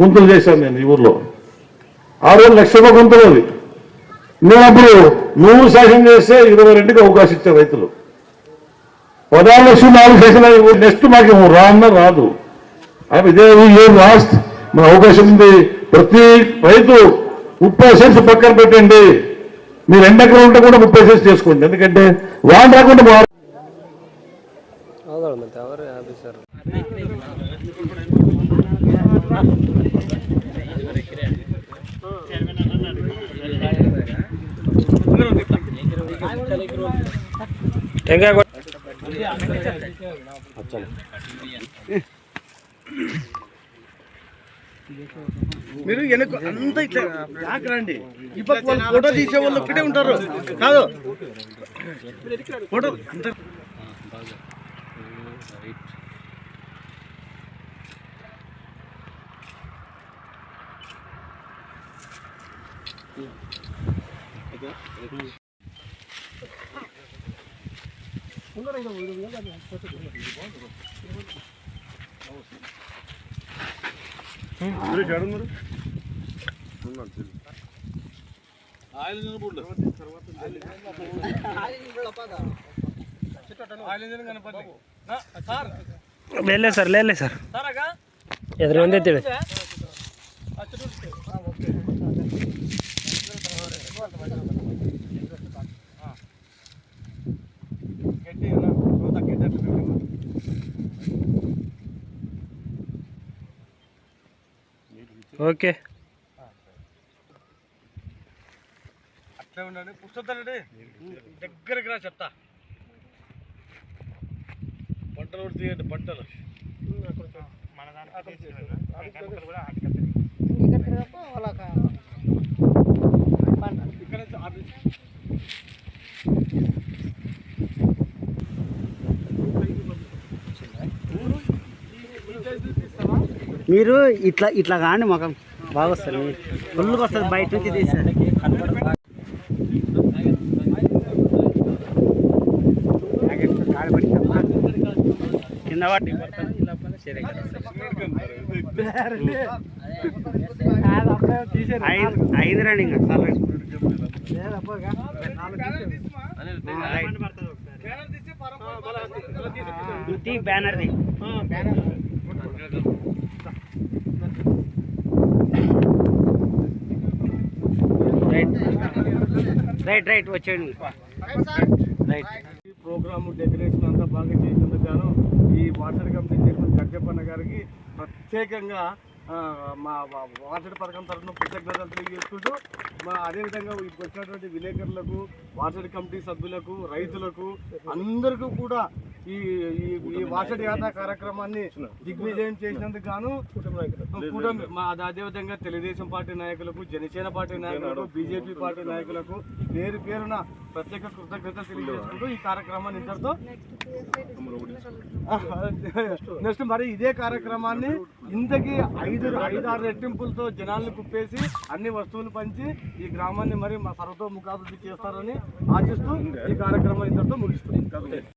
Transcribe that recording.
గుంతలు చేశాను నేను ఈ ఊర్లో. ఆ రోజు లక్ష రూపాయ గుంతలు అది. నేను అప్పుడు నువ్వు శాసనం చేస్తే ఇరవై రెండుకి అవకాశం ఇచ్చారు రైతులు. పదహారు లక్షలు నాలుగు శాసనాలు నెక్స్ట్ మాకు రాన్న రాదు. అది ఇదే ఏం లాస్ట్ మన అవకాశం ఉంది. ప్రతి రైతు ముప్పై సెన్స్ పక్కన పెట్టండి. మీరు ఎండెకరం ఉంటే కూడా ముప్పై సెన్స్ చేసుకోండి. ఎందుకంటే వాన్ రాకుండా మీరు వెనక అంత ఇట్లా బ్యాక్ రండి. ఇప్పుడు వాళ్ళు ఫోటో తీసే వాళ్ళు ఒక్కటే ఉంటారు. కాదు. ఫోటో ఇంత ಲೇಲೆ ಸರ್ ಲೇಲೆ ಸರ್ ಎದ್ರ ఓకే. అట్లే ఉండండి. పుస్తకాలండి దగ్గరికి రా చెప్తా. పంటలు కూడా తీయండి పంటలు. ఇక్కడ మీరు ఇట్లా ఇట్లా కానీ మాకు బాగా వస్తారు ఫుల్గా వస్తుంది బయట నుంచి తీసారు కింద పట్టి ఐదు రండి ఇంకా చాలు బ్యానర్ది. Right right. రైట్ వచ్చేయండి. రైట్. ఈ ప్రోగ్రామ్ డెకరేషన్ అంతా బాగా చేసినందుకు గాను ఈ వాటర్ కమిటీ చైర్మన్ గడ్జప్పన్న గారికి ప్రత్యేకంగా మా వాటర్ పథకం తరఫున కృతజ్ఞతలు తెలియజేసుకుంటూ మా అదేవిధంగా వచ్చినటువంటి విలేకరులకు వాటర్ కమిటీ సభ్యులకు రైతులకు అందరికీ కూడా ఈ ఈ ఈ యాత్ర కార్యక్రమాన్ని దిగ్విజయం చేసినందుకు గాను కూటమి మా అదేవిధంగా తెలుగుదేశం పార్టీ నాయకులకు జనసేన పార్టీ నాయకులకు బీజేపీ పార్టీ నాయకులకు పేరు పేరున ప్రత్యేక కృతజ్ఞత తెలియజేసుకుంటూ ఈ కార్యక్రమాన్ని ఇంతటితో నెక్స్ట్ మరి ఇదే కార్యక్రమాన్ని ఇంతకీ ఐదు ఐదు ఆరు రెట్టింపులతో జనాల్ని కుప్పేసి అన్ని వస్తువులు పంచి ఈ గ్రామాన్ని మరి మా సర్వతోముఖాభివృద్ధి చేస్తారని ఆశిస్తూ ఈ కార్యక్రమం ఇంతటితో ముగిస్తుంది